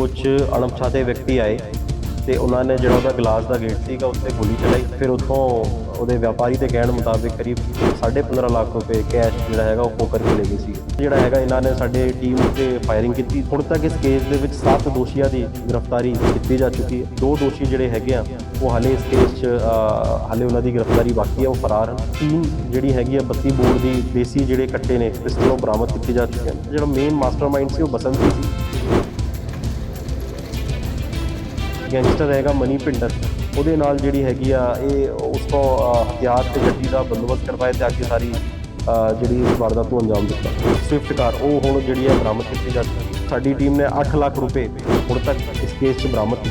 ਕੁਝ ਅਣਪਛਾਤੇ ਵਿਅਕਤੀ ਆਏ ਤੇ ਉਹਨਾਂ ਨੇ ਜਿਹੜਾ ਉਹਦਾ ਗਲਾਸ ਦਾ ਗੇਟ ਸੀਗਾ ਉੱਤੇ ਗੋਲੀ ਚਲਾਈ। ਫਿਰ ਉੱਥੋਂ ਉਹਦੇ ਵਪਾਰੀ ਦੇ ਕਹਿਣ ਮੁਤਾਬਿਕ ਕਰੀਬ 15.5 ਲੱਖ ਰੁਪਏ ਕੈਸ਼ ਜਿਹੜਾ ਹੈਗਾ ਉਹ ਖੋਹ ਕਰਕੇ ਲੈ ਗਏ ਸੀ। ਜਿਹੜਾ ਹੈਗਾ ਇਹਨਾਂ ਨੇ ਸਾਡੇ ਟੀਮ ਉੱਤੇ ਫਾਇਰਿੰਗ ਕੀਤੀ। ਹੁਣ ਤੱਕ ਇਸ ਕੇਸ ਦੇ ਵਿੱਚ 7 ਦੋਸ਼ੀਆਂ ਦੀ ਗ੍ਰਿਫਤਾਰੀ ਕੀਤੀ ਜਾ ਚੁੱਕੀ ਹੈ। ਦੋ ਦੋਸ਼ੀ ਜਿਹੜੇ ਹੈਗੇ ਆ, ਉਹ ਹਾਲੇ ਇਸ ਕੇਸ 'ਚ ਹਾਲੇ ਉਹਨਾਂ ਦੀ ਗ੍ਰਿਫਤਾਰੀ ਬਾਕੀ ਹੈ ਉਹ ਫਰਾਰ ਹਨ। ਟੀਮ ਜਿਹੜੀ ਹੈਗੀ ਆ 32 ਬੋਰ ਦੀ ਦੇਸੀ ਜਿਹੜੇ ਕੱਟੇ ਨੇ, ਪਿਸਤਲੋਂ ਬਰਾਮਦ ਕੀਤੀ ਜਾ ਚੁੱਕੇ ਹਨ। ਜਿਹੜਾ ਮੇਨ ਮਾਸਟਰਮਾਈਂਡ ਸੀ, ਉਹ ਬਸੰਤ ਸੀ। ਗੈਂਗਸਟਰ ਹੈਗਾ ਮਨੀ ਪਿੰਡਰ ਉਹਦੇ ਨਾਲ ਜਿਹੜੀ ਹੈਗੀ ਆ ਇਹ ਉਸ ਤੋਂ ਹਥਿਆਰ ਤੇ ਗੱਡੀ ਦਾ ਬੰਦੋਬਸਤ ਕਰਵਾਇਆ ਤੇ ਅੱਗੇ ਸਾਰੀ ਜਿਹੜੀ ਇਸ ਵਾਰਦਾਤ ਨੂੰ ਅੰਜਾਮ ਦਿੱਤਾ। ਸਵਿਫਟ ਕਾਰ ਉਹ ਹੁਣ ਜਿਹੜੀ ਹੈ ਬਰਾਮਦ ਕੀਤੀ ਜਾ ਚੁੱਕੀ ਸਾਡੀ ਟੀਮ ਨੇ 8 ਲੱਖ ਰੁਪਏ ਹੁਣ ਤੱਕ ਇਸ ਕੇਸ 'ਚ ਬਰਾਮਦ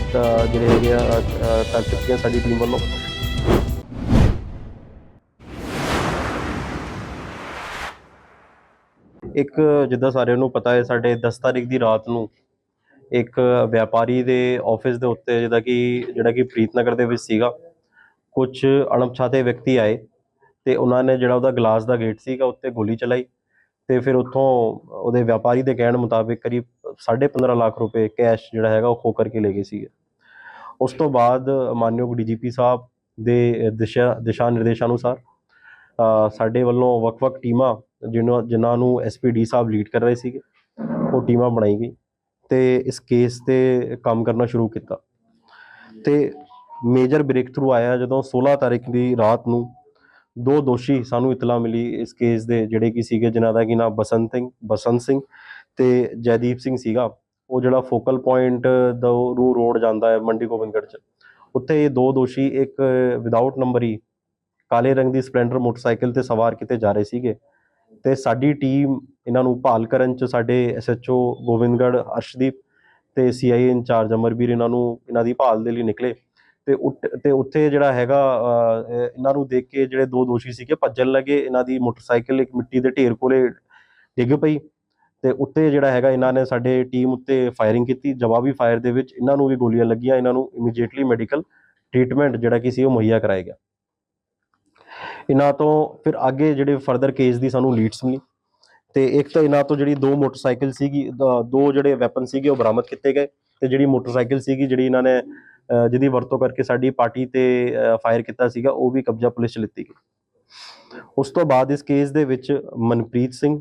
ਜਿਹੜੇ ਹੈਗੇ ਆ ਅ, ਕਰ ਚੁੱਕੀ ਹੈ ਸਾਡੀ ਟੀਮ ਵੱਲੋਂ। ਇੱਕ ਜਿੱਦਾਂ ਸਾਰਿਆਂ ਨੂੰ ਪਤਾ ਹੈ ਸਾਡੇ 10 ਤਾਰੀਖ ਦੀ ਰਾਤ ਨੂੰ ਇੱਕ ਵਪਾਰੀ ਦੇ ਆਫਿਸ ਦੇ ਉੱਤੇ ਜਿਹਦਾ ਕਿ ਜਿਹੜਾ ਕਿ ਪ੍ਰੀਤਨਗਰ ਦੇ ਵਿੱਚ ਸੀਗਾ ਕੁਝ ਅਣਪਛਾਤੇ ਵਿਅਕਤੀ ਆਏ ਤੇ ਉਹਨਾਂ ਨੇ ਜਿਹੜਾ ਉਹਦਾ ਗਲਾਸ ਦਾ ਗੇਟ ਸੀਗਾ ਉੱਤੇ ਗੋਲੀ ਚਲਾਈ ਤੇ ਫਿਰ ਉੱਥੋਂ ਉਹਦੇ ਵਪਾਰੀ ਦੇ ਕਹਿਣ ਮੁਤਾਬਿਕ ਕਰੀਬ 15.5 ਲੱਖ ਰੁਪਏ ਕੈਸ਼ ਜਿਹੜਾ ਹੈਗਾ ਉਹ ਖੋ ਕਰਕੇ ਲੈ ਗਏ ਸੀਗੇ। ਉਸ ਤੋਂ ਬਾਅਦ ਮਾਨਯੋਗ ਡੀਜੀਪੀ ਸਾਹਿਬ ਦੇ ਦਿਸ਼ਾ ਦਿਸ਼ਾ ਨਿਰਦੇਸ਼ਾਂ ਅਨੁਸਾਰ ਸਾਡੇ ਵੱਲੋਂ ਵੱਖ-ਵੱਖ ਟੀਮਾਂ ਜਿਹਨਾਂ ਜਿਨ੍ਹਾਂ ਨੂੰ ਐਸਪੀਡੀ ਸਾਹਿਬ ਲੀਡ ਕਰ ਰਹੇ ਸੀਗੇ, ਉਹ ਟੀਮਾਂ ਬਣਾਈ ਗਈ। ਤੇ ਇਸ ਕੇਸ ਤੇ ਕੰਮ ਕਰਨਾ ਸ਼ੁਰੂ ਕੀਤਾ। ਤੇ ਮੇਜਰ ਬ੍ਰੇਕ ਥਰੂ ਆਇਆ ਜਦੋਂ 16 ਤਾਰੀਖ ਦੀ ਰਾਤ ਨੂੰ ਦੋ ਦੋਸ਼ੀ ਸਾਨੂੰ ਇਤਲਾ ਮਿਲੀ ਇਸ ਕੇਸ ਦੇ, ਜਿਹੜੇ ਕੀ ਸੀਗੇ ਜਿਨ੍ਹਾਂ ਦਾ ਕੀ ਨਾਮ ਬਸੰਤ ਸਿੰਘ ਬਸੰਤ ਸਿੰਘ ਤੇ ਜੈਦੀਪ ਸਿੰਘ ਸੀਗਾ। ਉਹ ਜਿਹੜਾ ਫੋਕਲ ਪੁਆਇੰਟ ਦਾ ਰੂ ਰੋਡ ਜਾਂਦਾ ਹੈ ਮੰਡੀ ਗੋਬਿੰਦਗੜ੍ਹ ਚ। ਉੱਥੇ ਇਹ ਦੋ ਦੋਸ਼ੀ, ਇੱਕ ਵਿਦਆਊਟ ਨੰਬਰੀ ਕਾਲੇ ਰੰਗ ਦੀ ਸਪਲੈਂਡਰ ਮੋਟਰਸਾਈਕਲ ਤੇ ਸਵਾਰ ਕਿਤੇ ਜਾ ਰਹੇ ਸੀਗੇ। ਤੇ ਸਾਡੀ ਟੀਮ ਇਹਨਾਂ ਨੂੰ ਭਾਲ ਕਰਨ ਚ ਸਾਡੇ ਐਸਐਚਓ ਗੋਬਿੰਦਗੜ੍ਹ, ਅਰਸ਼ਦੀਪ ਤੇ ਸੀਆਈ ਇੰਚਾਰਜ ਅਮਰਵੀਰ ਇਹਨਾਂ ਨੂੰ ਇਹਨਾਂ ਦੀ ਭਾਲ ਦੇ ਲਈ ਨਿਕਲੇ। ਤੇ ਉੱਟ- ਤੇ ਉੱਥੇ ਜਿਹੜਾ ਹੈਗਾ ਇਹਨਾਂ ਨੂੰ ਦੇਖ ਕੇ ਜਿਹੜੇ ਦੋ ਦੋਸ਼ੀ ਸੀਗੇ ਭੱਜਣ ਲੱਗੇ, ਇਹਨਾਂ ਦੀ ਮੋਟਰਸਾਈਕਲ ਇੱਕ ਮਿੱਟੀ ਦੇ ਢੇਰ ਕੋਲੇ ਡਿੱਗ ਪਈ। ਤੇ ਉੱਤੇ ਜਿਹੜਾ ਹੈਗਾ, ਇਹਨਾਂ ਨੇ ਸਾਡੇ ਟੀਮ ਉੱਤੇ ਫਾਇਰਿੰਗ ਕੀਤੀ, ਜਵਾਬੀ ਫਾਇਰ ਦੇ ਵਿੱਚ ਇਹਨਾਂ ਨੂੰ ਵੀ ਗੋਲੀਆਂ ਲੱਗੀਆਂ, ਇਹਨਾਂ ਨੂੰ ਇਮੀਡੀਏਟਲੀ ਮੈਡੀਕਲ ਟ੍ਰੀਟਮੈਂਟ ਜਿਹੜਾ ਕਿ ਸੀ ਉਹ ਮੁਹੱਈਆ ਕਰਾਇਆ ਗਿਆ। ਇਹਨਾਂ ਤੋਂ ਫਿਰ ਅੱਗੇ ਜਿਹੜੇ ਫਰਦਰ ਕੇਸ ਦੀ ਸਾਨੂੰ ਲੀਡਸ ਮਿਲੀ ਤੇ ਇੱਕ ਤਾਂ ਇਹਨਾਂ ਤੋਂ ਜਿਹੜੀ ਦੋ ਮੋਟਰਸਾਈਕਲ ਸੀਗੀ ਦੋ ਜਿਹੜੇ ਵੈਪਨ ਸੀਗੇ ਉਹ ਬਰਾਮਦ ਕੀਤੇ ਗਏ ਤੇ ਜਿਹੜੀ ਮੋਟਰਸਾਈਕਲ ਸੀਗੀ ਜਿਹੜੀ ਇਹਨਾਂ ਨੇ ਜਿਹਦੀ ਵਰਤੋਂ ਕਰਕੇ ਸਾਡੀ ਪਾਰਟੀ ਤੇ ਫਾਇਰ ਕੀਤਾ ਸੀਗਾ, ਉਹ ਵੀ ਕਬਜ਼ਾ ਪੁਲਿਸ ਚ ਲਿੱਤੀ ਗਈ। ਉਸ ਤੋਂ ਬਾਅਦ ਇਸ ਕੇਸ ਦੇ ਵਿੱਚ ਮਨਪ੍ਰੀਤ ਸਿੰਘ,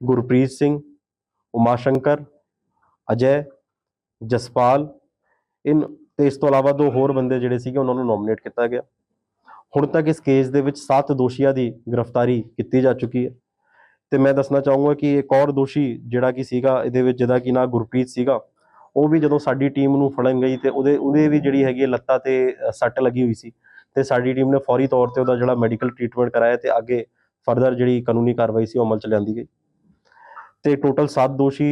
ਗੁਰਪ੍ਰੀਤ ਸਿੰਘ ਉਮਾ ਸ਼ੰਕਰ ਅਜੈ, ਜਸਪਾਲ, ਇਨ, ਤੇ ਇਸ ਤੋਂ ਇਲਾਵਾ ਦੋ ਹੋਰ ਬੰਦੇ ਜਿਹੜੇ ਸੀਗੇ, ਉਹਨਾਂ ਨੂੰ ਨੋਮੀਨੇਟ ਕੀਤਾ ਗਿਆ। ਹੁਣ ਤੱਕ ਇਸ ਕੇਸ ਦੇ ਵਿੱਚ 7 ਦੋਸ਼ੀਆਂ ਦੀ ਗ੍ਰਿਫਤਾਰੀ ਕੀਤੀ ਜਾ ਚੁੱਕੀ ਹੈ। ਤੇ ਮੈਂ ਦੱਸਣਾ ਚਾਹੂੰਗਾ ਕਿ ਇੱਕ ਔਰ ਦੋਸ਼ੀ ਜਿਹੜਾ ਕਿ ਸੀਗਾ ਇਹਦੇ ਵਿੱਚ ਜਿਹਦਾ ਕਿ ਨਾਂ ਗੁਰਪ੍ਰੀਤ ਸੀਗਾ ਉਹ ਵੀ ਜਦੋਂ ਸਾਡੀ ਟੀਮ ਨੂੰ ਫੜਨ ਗਈ ਤੇ ਉਹਦੇ ਉਹਦੇ ਵੀ ਜਿਹੜੀ ਹੈਗੀ ਹੈ ਲੱਤਾਂ ਤੇ ਸੱਟ ਲੱਗੀ ਹੋਈ ਸੀ। ਤੇ ਸਾਡੀ ਟੀਮ ਨੇ ਫੌਰੀ ਤੌਰ ਤੇ ਉਹਦਾ ਜਿਹੜਾ ਮੈਡੀਕਲ ਟ੍ਰੀਟਮੈਂਟ ਕਰਾਇਆ ਤੇ ਅੱਗੇ ਫਰਦਰ ਜਿਹੜੀ ਕਾਨੂੰਨੀ ਕਾਰਵਾਈ ਸੀ ਉਹ ਅਮਲ ਚ ਲਿਆਂਦੀ ਗਈ। ਤੇ ਟੋਟਲ 7 ਦੋਸ਼ੀ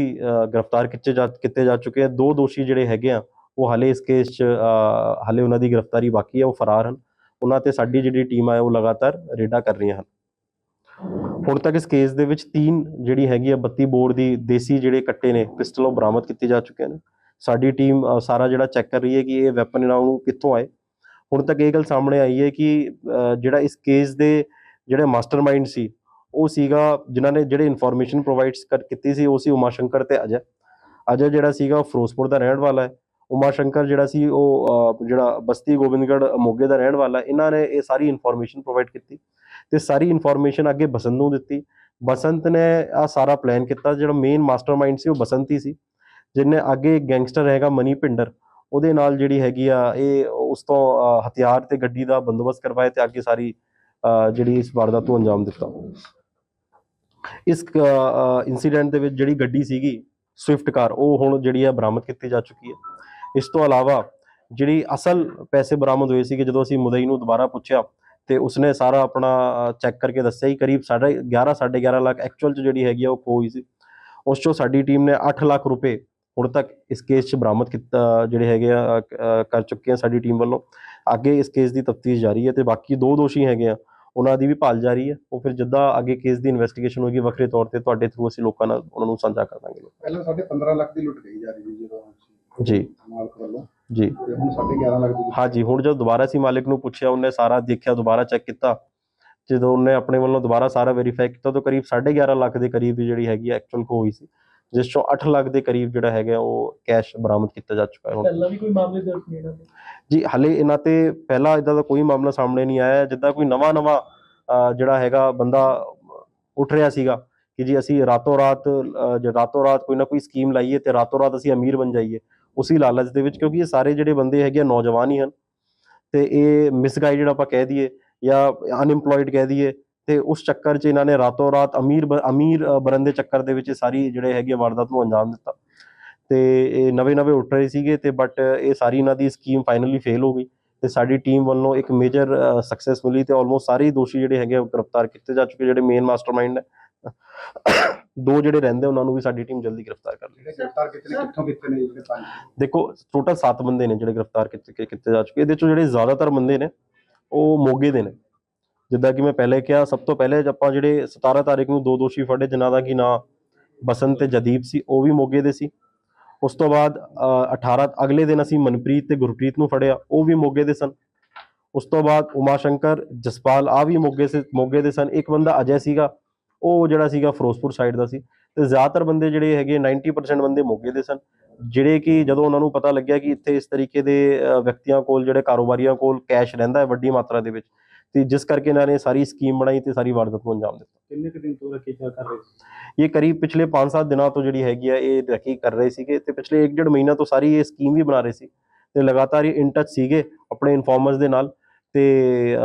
ਗ੍ਰਿਫਤਾਰ ਕੀਤੇ ਜਾ ਕੀਤੇ ਜਾ ਚੁੱਕੇ ਆ। ਦੋ ਦੋਸ਼ੀ ਜਿਹੜੇ ਹੈਗੇ ਆ ਉਹ ਹਾਲੇ ਇਸ ਕੇਸ 'ਚ ਅ, ਹਾਲੇ ਉਹਨਾਂ ਦੀ ਗ੍ਰਿਫਤਾਰੀ ਬਾਕੀ ਹੈ ਉਹ ਫਰਾਰ ਹਨ। ਉਹਨਾਂ ਤੇ ਸਾਡੀ ਜਿਹੜੀ ਟੀਮ ਹੈ ਉਹ ਲਗਾਤਾਰ ਰੇਡਾਂ ਕਰ ਰਹੀਆਂ ਹਨ। ਹੁਣ ਤੱਕ ਇਸ ਕੇਸ ਦੇ ਵਿੱਚ ਤਿੰਨ ਜਿਹੜੀ ਹੈਗੀ ਆ 32 ਬੋਰ ਦੀ ਦੇਸੀ ਜਿਹੜੇ ਕੱਟੇ ਨੇ ਪਿਸਟਲ ਉਹ ਬਰਾਮਦ ਕੀਤੇ ਜਾ ਚੁੱਕੇ ਨੇ। ਸਾਡੀ ਟੀਮ ਸਾਰਾ ਜਿਹੜਾ ਚੈੱਕ ਕਰ ਰਹੀ ਹੈ ਕਿ ਇਹ ਵੈਪਨ ਇਹਨਾਂ ਨੂੰ ਕਿੱਥੋਂ ਆਏ। ਹੁਣ ਤੱਕ ਇਹ ਗੱਲ ਸਾਹਮਣੇ ਆਈ ਹੈ ਕਿ ਜਿਹੜਾ ਇਸ ਕੇਸ ਦੇ ਜਿਹੜੇ ਮਾਸਟਰਮਾਈਂਡ ਸੀ, ਉਹ ਸੀਗਾ ਜਿਨ੍ਹਾਂ ਨੇ ਜਿਹੜੇ ਇਨਫੋਰਮੇਸ਼ਨ ਪ੍ਰੋਵਾਈਡਸ ਕਰ, ਕੀਤੀ ਸੀ, ਉਹ ਸੀ ਉਮਾ ਸ਼ੰਕਰ ਤੇ ਅਜੈ। ਅਜੈ ਜਿਹੜਾ ਸੀਗਾ, ਉਹ ਫਿਰੋਜ਼ਪੁਰ ਦਾ ਰਹਿਣ ਵਾਲਾ ਹੈ। ਉਮਾ ਸ਼ੰਕਰ ਜਿਹੜਾ ਸੀ, ਉਹ ਜਿਹੜਾ ਬਸਤੀ ਗੋਬਿੰਦਗੜ੍ਹ ਮੋਗੇ ਦਾ ਰਹਿਣ ਵਾਲਾ, ਇਹਨਾਂ ਨੇ ਇਹ ਸਾਰੀ ਇਨਫੋਰਮੇਸ਼ਨ ਪ੍ਰੋਵਾਈਡ ਕੀਤੀ ਤੇ ਸਾਰੀ ਇਨਫੋਰਮੇਸ਼ਨ ਅੱਗੇ ਬਸੰਤ ਨੂੰ ਦਿੱਤੀ। ਬਸੰਤ ਨੇ ਆ ਸਾਰਾ ਪਲਾਨ ਕੀਤਾ, ਜਿਹੜਾ ਮੇਨ ਮਾਸਟਰਮਾਈਂਡ ਸੀ ਉਹ ਬਸੰਤ ਹੀ ਸੀ, ਜਿਹਨੇ ਅੱਗੇ ਗੈਂਗਸਟਰ ਹੈਗਾ ਮਨੀ ਪਿੰਡਰ ਉਹਦੇ ਨਾਲ ਜਿਹੜੀ ਹੈਗੀ ਆ, ਇਹ ਉਸ ਤੋਂ ਹਥਿਆਰ ਤੇ ਗੱਡੀ ਦਾ ਬੰਦੋਬਸਤ ਕਰਵਾਇਆ ਤੇ ਅੱਗੇ ਸਾਰੀ ਜਿਹੜੀ ਇਸ ਵਾਰਦਾਤ ਨੂੰ ਅੰਜਾਮ ਦਿੱਤਾ। ਇਸ ਇਨਸੀਡੈਂਟ ਦੇ ਵਿੱਚ ਜਿਹੜੀ ਗੱਡੀ ਸੀਗੀ ਸਵਿਫਟ ਕਾਰ, ਉਹ ਹੁਣ ਜਿਹੜੀ ਆ ਬਰਾਮਦ ਕੀਤੀ ਜਾ ਚੁੱਕੀ ਹੈ। ਇਸ ਤੋਂ ਇਲਾਵਾ ਜਿਹੜੀ ਅਸਲ ਪੈਸੇ ਬਰਾਮਦ ਹੋਏ ਸੀਗੇ, ਜਦੋਂ ਅਸੀਂ ਮੁਦਈ ਨੂੰ ਦੁਬਾਰਾ ਪੁੱਛਿਆ ਤੇ ਉਸਨੇ ਸਾਰਾ ਆਪਣਾ ਚੈੱਕ ਕਰਕੇ ਦੱਸਿਆ ਹੀ ਕਰੀਬ 11.5 11.5 ਲੱਖ ਐਕਚੁਅਲ ਚ ਜਿਹੜੀ ਹੈਗੀ ਆ ਉਹ ਖੋਈ ਸੀ। ਉਸ ਚੋਂ ਸਾਡੀ ਟੀਮ ਨੇ 8 ਲੱਖ ਰੁਪਏ ਹੁਣ ਤੱਕ ਇਸ ਕੇਸ 'ਚ ਬਰਾਮਦ ਕੀਤਾ, ਜਿਹੜੇ ਹੈਗੇ ਆ ਕਰ ਚੁੱਕੇ ਆ ਸਾਡੀ ਟੀਮ ਵੱਲੋਂ। ਅੱਗੇ ਇਸ ਕੇਸ ਦੀ ਤਫਤੀਸ਼ ਜਾਰੀ ਹੈ ਤੇ ਬਾਕੀ ਦੋ ਦੋਸ਼ੀ ਹੈਗੇ ਆ, ਉਹਨਾਂ ਦੀ ਵੀ ਭਾਲ ਜਾਰੀ ਹੈ। ਉਹ ਫਿਰ ਜਿੱਦਾਂ ਅੱਗੇ ਕੇਸ ਦੀ ਇਨਵੈਸਟੀਗੇਸ਼ਨ ਹੋਏਗੀ, ਵੱਖਰੇ ਤੌਰ ਤੇ ਤੁਹਾਡੇ ਥਰੂ ਅਸੀਂ ਲੋਕਾਂ ਨਾਲ ਉਹਨਾਂ ਨੂੰ ਸਾਂਝਾ ਕਰ ਦਾਂਗੇ। ਪਹਿਲਾਂ ਸਾਡੇ 15 ਲੱਖ ਦੀ ਲੁੱਟ ਗਈ ਜਾ ਰਹੀ ਸੀ ਜਦੋਂ ਜੀ। ਮਾਲਕ ਵੱਲੋਂ। ਜੀ। ਤੇ ਹੁਣ ਸਾਡੇ 11 ਲੱਖ ਦੀ ਲੁੱਟ ਹਾਂਜੀ ਹੁਣ ਜਦੋਂ ਦੁਬਾਰਾ ਅਸੀਂ ਮਾਲਿਕ ਨੂੰ ਪੁੱਛਿਆ ਉਹਨੇ ਸਾਰਾ ਦੇਖਿਆ ਦੁਬਾਰਾ ਚੈੱਕ ਕੀਤਾ। ਜਦੋਂ ਉਹਨੇ ਆਪਣੇ ਵੱਲੋਂ ਦੁਬਾਰਾ ਸਾਰਾ ਵੈਰੀਫਾਈ ਕੀਤਾ ਤਾਂ ਕਰੀਬ 11.5 ਲੱਖ ਦੇ ਕਰੀਬ ਜਿਹੜੀ ਹੈਗੀ ਐਕਚੁਅਲ ਖੋ ਹੋਈ ਸੀ। ਜਿਸ ਚੋਂ 8 ਲੱਖ ਦੇ ਕਰੀਬ ਜਿਹੜਾ ਹੈਗਾ ਉਹ ਕੈਸ਼ ਬਰਾਮਦ ਕੀਤਾ ਜਾ ਚੁੱਕਾ ਹੈ ਹੁਣ। ਪਹਿਲਾਂ ਵੀ ਕੋਈ ਮਾਮਲੇ ਦਰਜ ਨਹੀਂ ਇਹਨਾਂ ਦੇ? ਜੀ ਹਲੇ ਇਹਨਾਂ ਤੇ ਪਹਿਲਾਂ ਇਦਾਂ ਦਾ ਕੋਈ ਮਾਮਲਾ ਸਾਹਮਣੇ ਨਹੀਂ ਆਇਆ। ਜਿੱਦਾਂ ਕੋਈ ਨਵਾਂ ਨਵਾਂ ਜਿਹੜਾ ਹੈਗਾ ਬੰਦਾ ਉੱਠ ਰਿਹਾ ਸੀਗਾ ਕਿ ਜੀ ਅਸੀਂ ਰਾਤੋਂ ਰਾਤ ਜੇ ਰਾਤੋਂ ਰਾਤ ਕੋਈ ਨਾ ਕੋਈ ਸਕੀਮ ਲਾਈਏ ਤੇ ਰਾਤੋਂ ਰਾਤ ਅਸੀਂ ਅਮੀਰ ਬਣ ਜਾਈਏ ਉਸੇ ਲਾਲਚ ਦੇ ਵਿੱਚ ਕਿਉਂਕਿ ਇਹ ਸਾਰੇ ਜਿਹੜੇ ਬੰਦੇ ਹੈਗੇ ਆ ਨੌਜਵਾਨ ਹੀ ਹਨ। ਤੇ ਇਹ ਮਿਸਗਾਈਡਡ ਆਪਾਂ ਕਹਿ ਦਈਏ ਜਾਂ ਅਨਇੰਪਲੋਇਡ ਕਹਿ ਦਈਏ ਤੇ ਉਸ ਚੱਕਰ 'ਚ ਇਹਨਾਂ ਨੇ ਰਾਤੋਂ ਰਾਤ ਅਮੀਰ ਅਮੀਰ ਅ, ਬਣਨ ਦੇ ਚੱਕਰ ਦੇ ਵਿੱਚ ਇਹ ਸਾਰੀ ਜਿਹੜੇ ਹੈਗੇ ਵਾਰਦਾਤ ਨੂੰ ਅੰਜਾਮ ਦਿੱਤਾ। ਤੇ ਇਹ ਨਵੇਂ ਨਵੇਂ ਉੱਠ ਰਹੇ ਸੀਗੇ ਤੇ ਬਟ ਇਹ ਸਾਰੀ ਇਹਨਾਂ ਦੀ ਸਕੀਮ ਫਾਈਨਲੀ ਫੇਲ ਹੋ ਗਈ ਤੇ ਸਾਡੀ ਟੀਮ ਵੱਲੋਂ ਇੱਕ ਮੇਜਰ ਸਕਸੈਸ ਮਿਲੀ ਤੇ ਆਲਮੋਸਟ ਸਾਰੇ ਹੀ ਦੋਸ਼ੀ ਜਿਹੜੇ ਹੈਗੇ ਆ ਗ੍ਰਿਫਤਾਰ ਕੀਤੇ ਜਾ ਚੁੱਕੇ ਜਿਹੜੇ ਮੇਨ ਮਾਸਟਰਮਾਈਂਡ ਹੈ ਦੋ ਜਿਹੜੇ ਰਹਿੰਦੇ ਉਹਨਾਂ ਨੂੰ ਵੀ ਸਾਡੀ ਟੀਮ ਜਲਦੀ ਗ੍ਰਿਫਤਾਰ ਕਰ ਲਈ ਜਿਹੜੇ ਗ੍ਰਿਫਤਾਰ ਕੀਤੇ ਨੇ ਕਿੱਥੋਂ ਕੀਤੇ ਨੇ ਜਿਹੜੇ ਪੰਜ? ਦੇਖੋ ਟੋਟਲ 7 ਬੰਦੇ ਨੇ ਜਿਹੜੇ ਗ੍ਰਿਫਤਾਰ ਕੀਤੇ ਕੀਤੇ ਜਾ ਚੁੱਕੇ। ਇਹਦੇ ਚੋਂ ਜਿਹੜੇ ਜ਼ਿਆਦਾਤਰ ਬੰਦੇ ਨੇ ਉਹ ਮੋਗੇ ਦੇ ਨੇ। ਜਿੱਦਾਂ ਕਿ ਮੈਂ ਪਹਿਲੇ ਕਿਹਾ ਸਭ ਤੋਂ ਪਹਿਲੇ ਆਪਾਂ ਜਿਹੜੇ 17 ਤਾਰੀਖ ਨੂੰ ਦੋ ਦੋਸ਼ੀ ਫੜੇ ਜਿਨ੍ਹਾਂ ਦਾ ਕੀ ਨਾਂ ਬਸੰਤ ਤੇ ਜਦੀਪ ਸੀ ਉਹ ਵੀ ਮੋਗੇ ਦੇ ਸੀ। ਉਸ ਤੋਂ ਬਾਅਦ ਅ, 18 ਅਗਲੇ ਦਿਨ ਅਸੀਂ ਮਨਪ੍ਰੀਤ ਤੇ ਗੁਰਪ੍ਰੀਤ ਨੂੰ ਫੜਿਆ ਉਹ ਵੀ ਮੋਗੇ ਦੇ ਸਨ। ਉਸ ਤੋਂ ਬਾਅਦ ਉਮਾ ਸ਼ੰਕਰ ਜਸਪਾਲ ਆ ਵੀ ਮੋਗੇ ਸੇ ਮੋਗੇ ਦੇ ਸਨ। ਇੱਕ ਬੰਦਾ ਅਜੇ ਸੀਗਾ ਉਹ ਜਿਹੜਾ ਸੀਗਾ ਫਿਰੋਜ਼ਪੁਰ ਸਾਈਡ ਦਾ ਸੀ ਤੇ ਜ਼ਿਆਦਾਤਰ ਬੰਦੇ ਜਿਹੜੇ ਹੈਗੇ 90% ਬੰਦੇ ਮੋਗੇ ਦੇ ਸਨ ਜਿਹੜੇ ਕਿ ਜਦੋਂ ਉਹਨਾਂ ਨੂੰ ਪਤਾ ਲੱਗਿਆ ਕਿ ਇੱਥੇ ਇਸ ਤਰੀਕੇ ਦੇ ਵਿਅਕਤੀਆਂ ਕੋਲ ਜਿਹੜੇ ਕਾਰੋਬਾਰੀਆਂ ਕੋਲ ਕੈਸ਼ ਰਹਿੰਦਾ ਹੈ ਵੱਡੀ ਮਾਤਰਾ ਦੇ ਵਿੱਚ ਤੇ ਜਿਸ ਕਰਕੇ ਇਹਨਾਂ ਨੇ ਸਾਰੀ ਸਕੀਮ ਬਣਾਈ ਤੇ ਸਾਰੀ ਵਾਰਦਾਤ ਨੂੰ ਅੰਜਾਮ ਦਿੱਤਾ। ਕਿੰਨੇ ਕੁ ਦਿਨ ਤੋਂ ਰੱਖੀ ਕਰ ਰਹੇ ਸੀ? ਇਹ ਕਰੀਬ ਪਿਛਲੇ 5-7 ਦਿਨਾਂ ਤੋਂ ਜਿਹੜੀ ਹੈਗੀ ਆ ਇਹ ਰਕੀ ਕਰ ਰਹੇ ਸੀਗੇ ਤੇ ਪਿਛਲੇ 1.5 ਮਹੀਨਾ ਤੋਂ ਸਾਰੀ ਇਹ ਸਕੀਮ ਵੀ ਬਣਾ ਰਹੇ ਸੀ ਤੇ ਲਗਾਤਾਰ ਇਹ ਇਨ ਟੱਚ ਸੀਗੇ ਆਪਣੇ ਇਨਫਾਰਮਰਸ ਦੇ ਨਾਲ। ਤੇ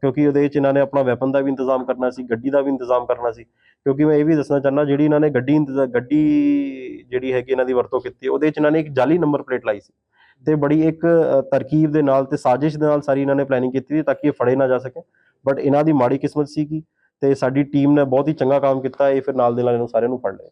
ਕਿਉਂਕਿ ਉਹਦੇ ਵਿੱਚ ਇਹਨਾਂ ਨੇ ਆਪਣਾ ਵੈਪਨ ਦਾ ਵੀ ਇੰਤਜ਼ਾਮ ਕਰਨਾ ਸੀ, ਗੱਡੀ ਦਾ ਵੀ ਇੰਤਜ਼ਾਮ ਕਰਨਾ ਸੀ। ਕਿਉਂਕਿ ਮੈਂ ਇਹ ਵੀ ਦੱਸਣਾ ਚਾਹੁੰਦਾ, ਜਿਹੜੀ ਇਹਨਾਂ ਨੇ ਗੱਡੀ ਇੰਤਜ਼ਾ- ਗੱਡੀ ਜਿਹੜੀ ਹੈਗੀ ਇਹਨਾਂ ਦੀ ਵਰਤੋਂ ਕੀਤੀ, ਉਹਦੇ ਵਿੱਚ ਇਹਨਾਂ ਨੇ ਇੱਕ ਜਾਲੀ ਨੰਬਰ ਪਲੇਟ ਲਾਈ ਸੀ। ਤੇ ਬੜੀ ਇੱਕ ਤਰਕੀਬ ਦੇ ਨਾਲ ਤੇ ਸਾਜ਼ਿਸ਼ ਦੇ ਨਾਲ ਸਾਰੀ ਇਹਨਾਂ ਨੇ ਪਲੈਨਿੰਗ ਕੀਤੀ ਸੀ ਤਾਂ ਕਿ ਇਹ ਫੜੇ ਨਾ ਜਾ ਸਕੇ। ਬਟ ਇਹਨਾਂ ਦੀ ਮਾੜੀ ਕਿਸਮਤ ਸੀ ਕਿ ਤੇ ਸਾਡੀ ਟੀਮ ਨੇ ਬਹੁਤ ਹੀ ਚੰਗਾ ਕੰਮ ਕੀਤਾ, ਇਹ ਫਿਰ ਨਾਲ ਦੇ ਨਾਲ ਇਹਨੂੰ ਸਾਰਿਆਂ ਨੂੰ ਫੜ ਲਿਆ।